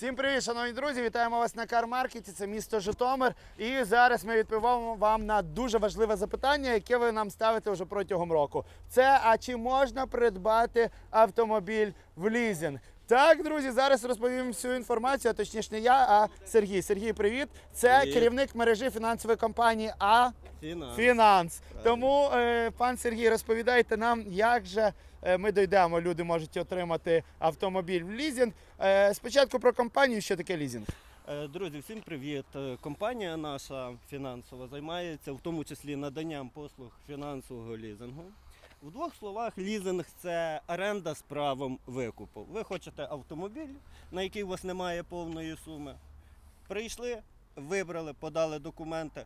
Всім привіт, шановні друзі! Вітаємо вас на кармаркеті. Це місто Житомир. І зараз ми відповімо вам на дуже важливе запитання, яке ви нам ставите вже протягом року. Це а чи можна придбати автомобіль в лізинг? Так, друзі, зараз розповім всю інформацію, а точніше не я, а Сергій. Сергій, привіт. Це Привіт. керівник мережі фінансової компанії А. Фінанс. Фінанс. Тому, е, пан Сергій, розповідайте нам, як же е, ми дійдемо, люди можуть отримати автомобіль в лізинг. Е, спочатку про компанію, що таке лізинг. Е, Друзі, всім привіт. Е, Компанія наша фінансова займається в тому числі наданням послуг фінансового лізингу. В двох словах, лізинг це оренда з правом викупу. Ви хочете автомобіль, на який у вас немає повної суми. Прийшли, вибрали, подали документи,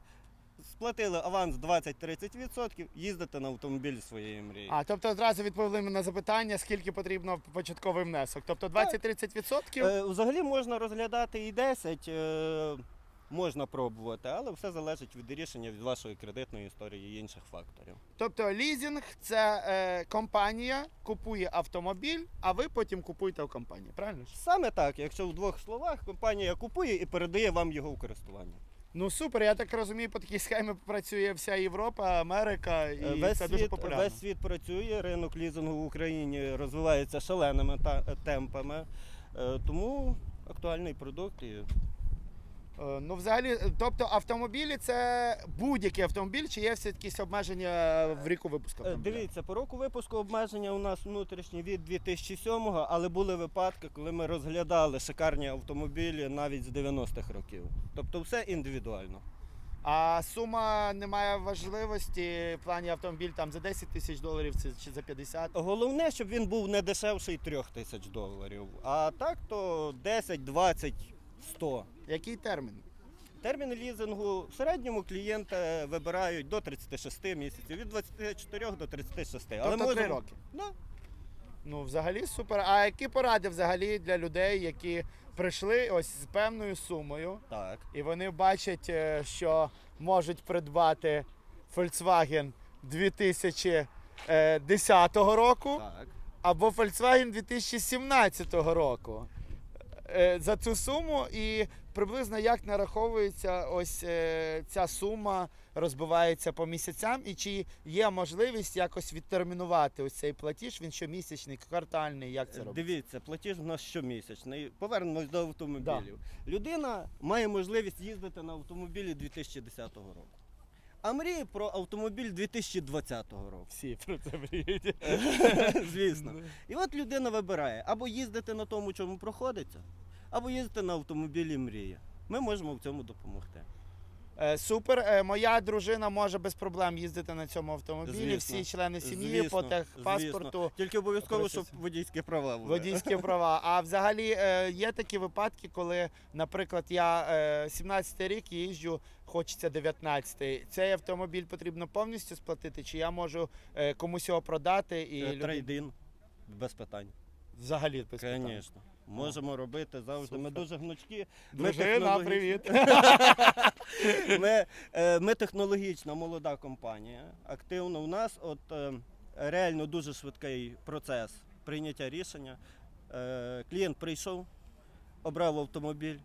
сплатили аванс 20-30%, їздите на автомобіль своєї мрії. А, тобто одразу відповіли на запитання, скільки потрібно початковий внесок. Тобто 20-30%? Е, Взагалі можна розглядати і 10, е, можна пробувати, але все залежить від рішення від вашої кредитної історії і інших факторів. Тобто лізинг це е, компанія купує автомобіль, а ви потім купуєте в компанії. Правильно ж? Саме так, якщо в двох словах, компанія купує і передає вам його в користування. Ну супер, я так розумію, по такій схемі працює вся Європа, Америка, і Е, весь, це дуже світ, популярно. весь світ працює, ринок лізингу в Україні розвивається шаленими та- темпами, Е, тому актуальний продукт. І... Е, Ну, взагалі, е, тобто автомобілі це будь-який автомобіль, чи є все якісь обмеження в ріку випуску Е, автомобіля? Дивіться, по року випуску обмеження у нас внутрішні від 2007-го, але були випадки, коли ми розглядали шикарні автомобілі навіть з 90-х років. Тобто все індивідуально. А сума не має важливості в плані автомобіль там за 10 тисяч доларів чи за 50. Головне, щоб він був не дешевший 3 тисяч доларів. А так то 10, 20, 100. Який термін? Термін лізингу в середньому клієнти вибирають до 36 місяців, від 24 до 36. Але Тобто три можемо- роки. Да. Ну, взагалі супер. А які поради взагалі для людей, які прийшли ось з певною сумою, Так. і вони бачать, е, що можуть придбати Volkswagen 2010 року Так. або Volkswagen 2017 року. Е, За цю суму і приблизно як нараховується ось е, ця сума, розбивається по місяцям, і чи є можливість якось відтермінувати ось цей платіж, він щомісячний, квартальний, як це робиться? Дивіться, платіж у нас щомісячний. Повернемось до автомобілів. Людина має можливість їздити на автомобілі 2010 року. А мріє про автомобіль 2020 року. Всі про це мріють. Звісно. І от людина вибирає або їздити на тому, чому проходиться, або їздити на автомобілі мрія. Ми можемо в цьому допомогти. Е, Супер. Е, Моя дружина може без проблем їздити на цьому автомобілі. Звісно. Всі члени сім'ї Звісно, по техпаспорту. Тільки обов'язково, щоб водійські права були. Водійські права. А взагалі е, є такі випадки, коли, наприклад, я е, 17 рік їжджу, хочеться 19. Цей автомобіль потрібно повністю сплатити, чи я можу комусь його продати і Трейдин без питань. взагалі без питань. Звісно. Можемо робити завжди. Ми дуже гнучкі. Ми Дружина, привіт. Ми, е, ми технологічна молода компанія. Активно у нас от е, реально дуже швидкий процес прийняття рішення. Е, Клієнт прийшов, обрав автомобіль,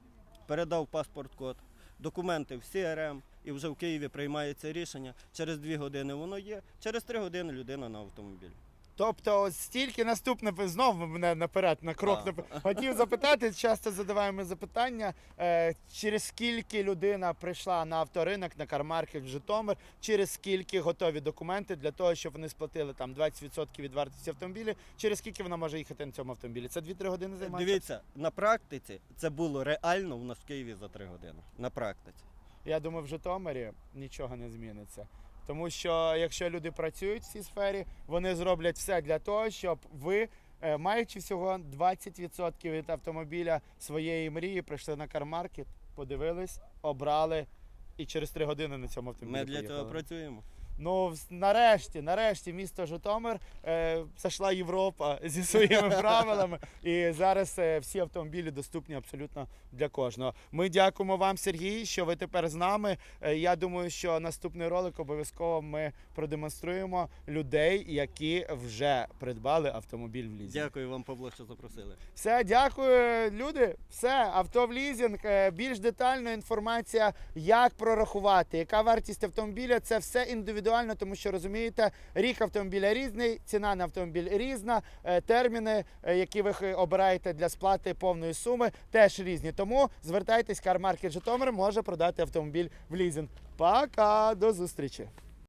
передав паспорт-код, документи в CRM, і вже в Києві приймається рішення. Через дві години воно є, через три години людина на автомобіль. Тобто, ось стільки наступне знову мене наперед на крок А. наперед. Хотів запитати, часто задаваємо запитання, е, через скільки людина прийшла на авторинок, на кармаркет в Житомир, через скільки готові документи для того, щоб вони сплатили там 20% від вартості автомобіля, через скільки вона може їхати на цьому автомобілі? Це 2-3 години займає? Дивіться, на практиці це було реально у нас в Києві за три години. На практиці. Я думаю, в Житомирі нічого не зміниться. Тому що якщо люди працюють в цій сфері, вони зроблять все для того, щоб ви, е, маючи всього 20% від автомобіля своєї мрії, прийшли на кармаркет, подивились, обрали і через три години на цьому автомобілі. Ми для поїхали. того працюємо. Ну, нарешті, нарешті, місто Житомир е, зайшла Європа зі своїми правилами, і зараз е, всі автомобілі доступні абсолютно для кожного. Ми дякуємо вам, Сергій, що ви тепер з нами. Е, я думаю, що наступний ролик обов'язково ми продемонструємо людей, які вже придбали автомобіль в лізі. Дякую вам, Павло, що запросили. Все, дякую, люди. Все, авто в лізинг. Е, Більш детальна інформація, як прорахувати, яка вартість автомобіля. Це все індивідуально, тому що розумієте, рік автомобіля різний, ціна на автомобіль різна, е, терміни, е, які ви обираєте для сплати повної суми, теж різні. Тому звертайтесь, Car Житомир може продати автомобіль в лізинг. Пока, до зустрічі.